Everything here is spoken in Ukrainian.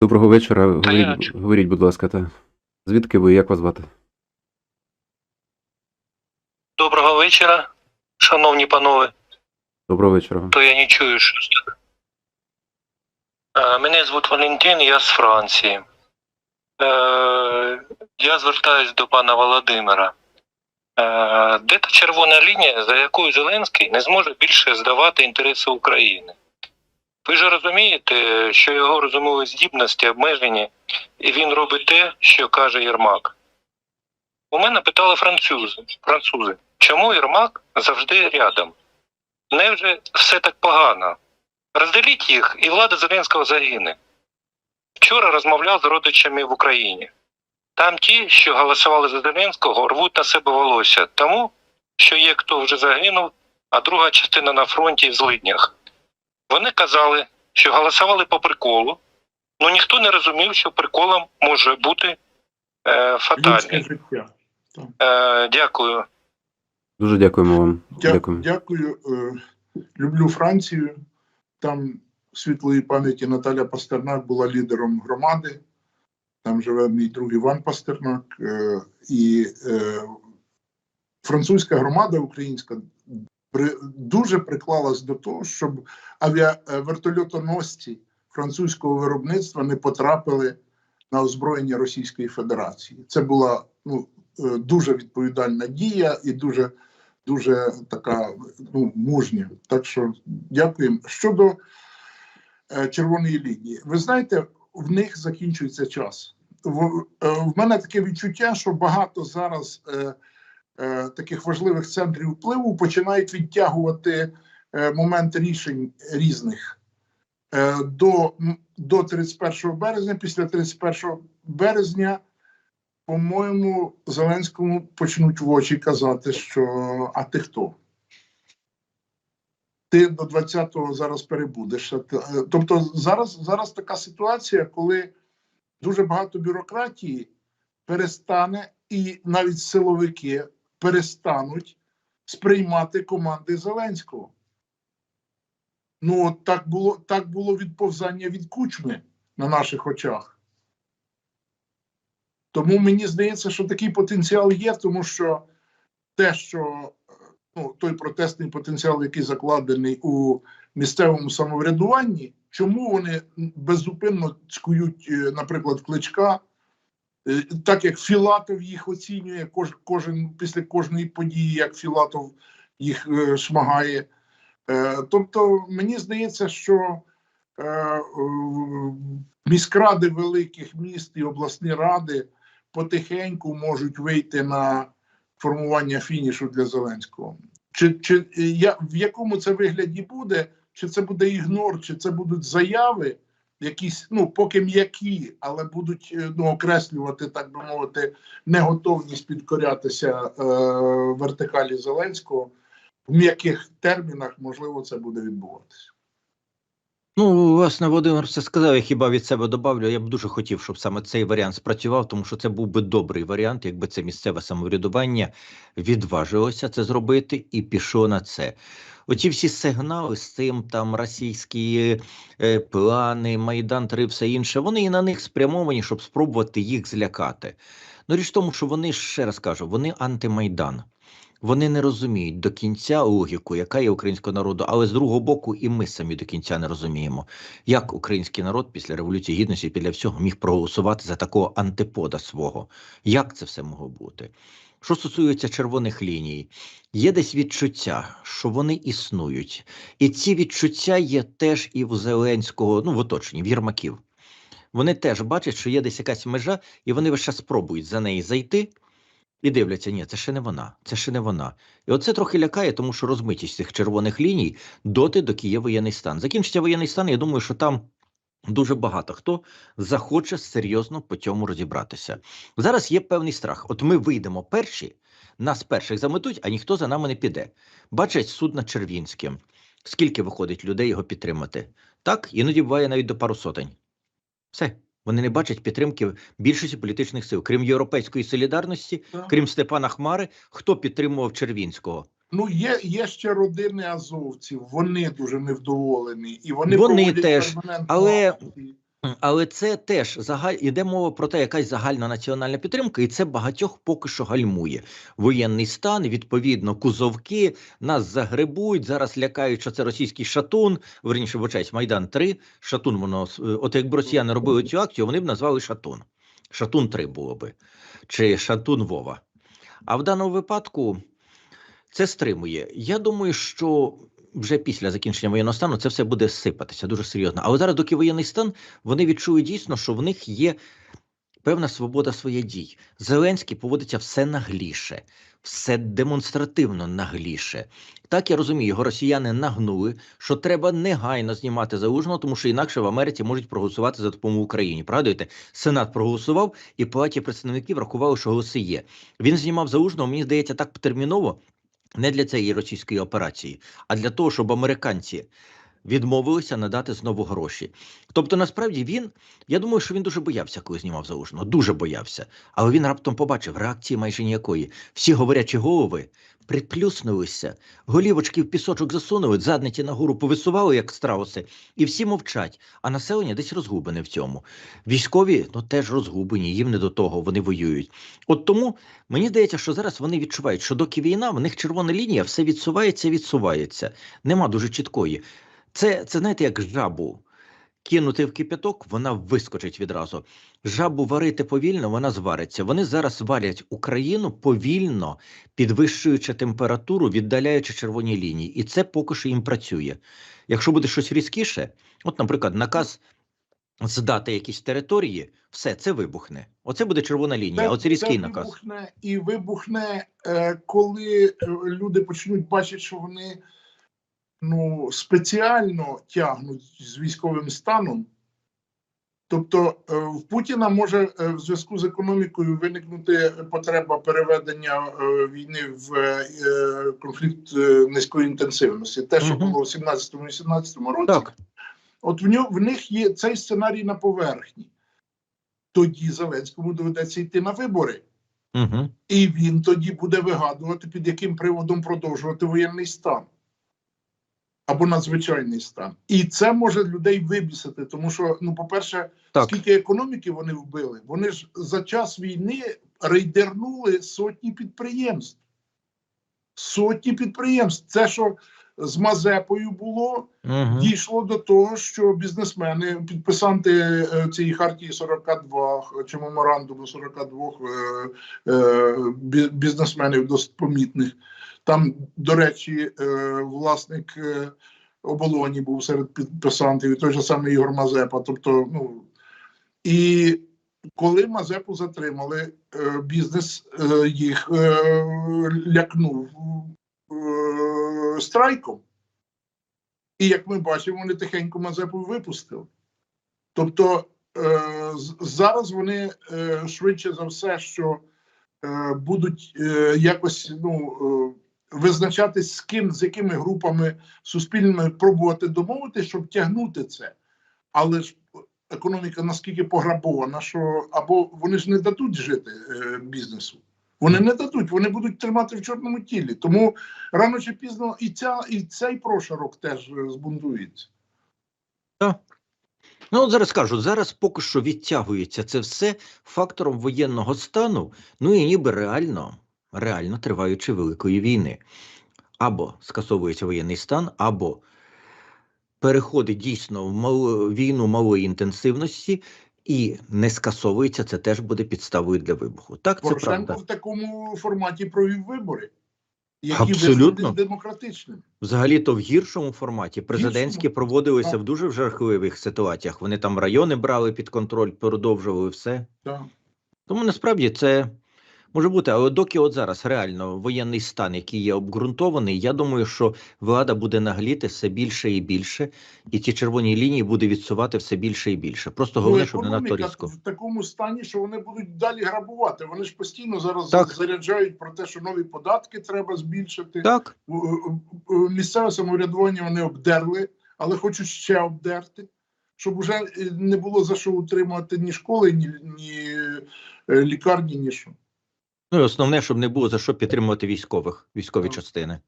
Доброго вечора. Говоріть, говоріть, будь ласка, та звідки ви? Як вас звати? Доброго вечора, шановні панове. Доброго вечора. То я не чую, що це. Е, Мене звуть Валентин, я з Франції. Е, Я звертаюсь до пана Володимира. Е, Де та червона лінія, за якою Зеленський не зможе більше здавати інтереси України? Ви ж розумієте, що його розумові здібності обмежені, і він робить те, що каже Єрмак. У мене питали французи, французи, чому Єрмак завжди рядом? Невже все так погано? Розділіть їх, і влада Зеленського загине. Вчора розмовляв з родичами в Україні. Там ті, що голосували за Зеленського, рвуть на себе волосся, тому що є хто вже загинув, а друга частина на фронті в злиднях. Вони казали, що голосували по приколу, але ніхто не розумів, що приколом може бути е, Людське Е, дякую. Дуже дякуємо вам. Дя- Дякуємо. Дякую. Е, Люблю Францію. Там світлої пам'яті Наталя Пастернак була лідером громади. Там живе мій друг Іван Пастернак. Е, І е, французька громада українська дуже приклалась до того, щоб авіавертольотоносці французького виробництва не потрапили на озброєння Російської Федерації. Це була ну, е, дуже відповідальна дія і дуже, дуже така ну, мужня. Так що дякуємо. Щодо е, червоної лінії, ви знаєте, в них закінчується час. В, е, в мене таке відчуття, що багато зараз е, е, таких важливих центрів впливу починають відтягувати е, момент рішень різних. Е, до, до 31 березня, після 31 березня, по-моєму, Зеленському почнуть в очі казати, що а ти хто? Ти до 20-го зараз перебудеш. Е, Тобто зараз, зараз така ситуація, коли дуже багато бюрократії перестане, і навіть силовики перестануть сприймати команди Зеленського. Ну, от так було, так було відповзання від кучми на наших очах. Тому мені здається, що такий потенціал є, тому що те, що ну, той протестний потенціал, який закладений у місцевому самоврядуванні, чому вони беззупинно цькують, е, наприклад, кличка, так як Філатов їх оцінює кож, кожен після кожної події, як Філатов їх е, шмагає. Е, тобто, мені здається, що е, е, міськради великих міст і обласні ради потихеньку можуть вийти на формування фінішу для Зеленського. Чи, чи я, в якому це вигляді буде? Чи це буде ігнор, чи це будуть заяви, якісь, ну, поки м'які, але будуть е, ну, окреслювати, так би мовити, неготовність підкорятися е, вертикалі Зеленського в м'яких термінах, можливо, це буде відбуватися. Ну, власне, Володимир все сказав, я хіба від себе добавлю. Я б дуже хотів, щоб саме цей варіант спрацював, тому що це був би добрий варіант, якби це місцеве самоврядування відважилося це зробити і пішло на це. Оці всі сигнали з цим там російські е, плани, Майдан 3, все інше, вони і на них спрямовані, щоб спробувати їх злякати. Ну, річ в тому, що вони ще раз кажу, вони антимайдан. Вони не розуміють до кінця логіку, яка є українського народу, але з другого боку, і ми самі до кінця не розуміємо, як український народ після революції гідності після всього міг проголосувати за такого антипода свого. Як це все могло бути? Що стосується червоних ліній, є десь відчуття, що вони існують, і ці відчуття є теж і в Зеленського, ну в оточенні, в Єрмаків. Вони теж бачать, що є десь якась межа, і вони весь час спробують за неї зайти. І дивляться, ні, це ще не вона, це ще не вона. І оце трохи лякає, тому що розмитість цих червоних ліній доти, доки є воєнний стан. Закінчиться воєнний стан, я думаю, що там дуже багато хто захоче серйозно по цьому розібратися. Зараз є певний страх. От ми вийдемо перші, нас перших заметуть, а ніхто за нами не піде. Бачать суд над Червінським. Скільки виходить людей його підтримати? Так, іноді буває навіть до пару сотень. Все. Вони не бачать підтримки більшості політичних сил, крім європейської солідарності, крім Степана Хмари, хто підтримував Червінського? Ну, є, є ще родини азовців, вони дуже невдоволені, і вони, Вони теж, але- акцію. Але це теж загаль... іде мова про те, якась загальна національна підтримка, і це багатьох поки що гальмує. Воєнний стан, відповідно, кузовки нас загребуть. Зараз лякають, що це російський шатун. Верніше, вибачаюсь, Майдан 3 Шатун воно е, от якби росіяни робили цю акцію, вони б назвали Шатун. Шатун 3 було би, чи Шатун Вова. А в даному випадку це стримує. Я думаю, що вже після закінчення воєнного стану це все буде сипатися дуже серйозно. Але зараз, доки воєнний стан, вони відчують дійсно, що в них є певна свобода своїх дій. Зеленський поводиться все нагліше, все демонстративно нагліше. Так я розумію, його росіяни нагнули, що треба негайно знімати залужного, тому що інакше в Америці можуть проголосувати за допомогу Україні. Пригадуєте, Сенат проголосував, і палаті представників рахували, що голоси є. Він знімав залужного, мені здається, так терміново. Не для цієї російської операції, а для того, щоб американці відмовилися надати знову гроші. Тобто, насправді він, я думаю, що він дуже боявся, коли знімав залужного, дуже боявся. Але він раптом побачив реакції майже ніякої. Всі говорячі голови приплюснулися, голівочки в пісочок засунули, задниці нагору повисували, як страуси, і всі мовчать. А населення десь розгублене в цьому. Військові ну теж розгублені, їм не до того, вони воюють. От тому мені здається, що зараз вони відчувають, що доки війна, в них червона лінія, все відсувається, відсувається. Нема дуже чіткої. Це, це знаєте, як жабу. Кинути в кипяток, вона вискочить відразу. Жабу варити повільно, вона звариться. Вони зараз варять Україну повільно, підвищуючи температуру, віддаляючи червоні лінії. І це поки що їм працює. Якщо буде щось різкіше, от, наприклад, наказ здати якісь території, все це вибухне. Оце буде червона лінія, оце різкий наказ. вибухне і вибухне, е, коли е, люди почнуть бачити, що вони ну, спеціально тягнуть з військовим станом. Тобто е, в Путіна може е, в зв'язку з економікою виникнути потреба переведення е, війни в конфлікт низької інтенсивності. Те, що було в 17-18 році, Так. От в нього в них є цей сценарій на поверхні. Тоді Зеленському доведеться йти на вибори, Угу. і він тоді буде вигадувати, під яким приводом продовжувати воєнний стан або надзвичайний стан. І це може людей вибісити, тому що, ну, по-перше, Так. скільки економіки вони вбили, вони ж за час війни рейдернули сотні підприємств. Сотні підприємств. Це що з Мазепою було, Угу. дійшло до того, що бізнесмени, підписанти е, цієї хартії 42 чи меморандуму 42 е, е, бізнесменів досить помітних. Там, до речі, е, власник е, оболоні був серед підписантів, і той же самий Ігор Мазепа. Тобто, ну і коли Мазепу затримали, е, бізнес їх лякнув страйком. І як ми бачимо, вони тихенько Мазепу випустили. Тобто зараз вони швидше за все, що будуть якось ну, визначатись з ким, з якими групами суспільними пробувати домовити, щоб тягнути це. Але ж економіка наскільки пограбована, що або вони ж не дадуть жити е, бізнесу. Вони не дадуть, вони будуть тримати в чорному тілі. Тому рано чи пізно і ця, і цей прошарок теж е, збунтується. Ну, от зараз кажу, зараз поки що відтягується це все фактором воєнного стану, ну і ніби реально, реально триваючи великої війни. Або скасовується воєнний стан, або переходить дійсно в малу, війну малої інтенсивності і не скасовується, це теж буде підставою для вибуху. Так, це Порошенко правда. в такому форматі провів вибори, які Абсолютно. демократичними. Взагалі-то в гіршому форматі президентські Гіршому? проводилися Так. в дуже жахливих ситуаціях. Вони там райони брали під контроль, продовжували все. Так. Тому насправді це може бути, але доки от зараз реально воєнний стан, який є обґрунтований, я думаю, що влада буде нагліти все більше і більше, і ці червоні лінії буде відсувати все більше і більше. Просто головне, щоб не надто різко. в такому стані, що вони будуть далі грабувати. Вони ж постійно зараз Так. заряджають про те, що нові податки треба збільшити. Так, Місцеве самоврядування вони обдерли, але хочуть ще обдерти, щоб вже е, не було за що утримувати ні школи, ні, ні е, лікарні, ні що. Ну і основне, щоб не було за що підтримувати військових, військові частини.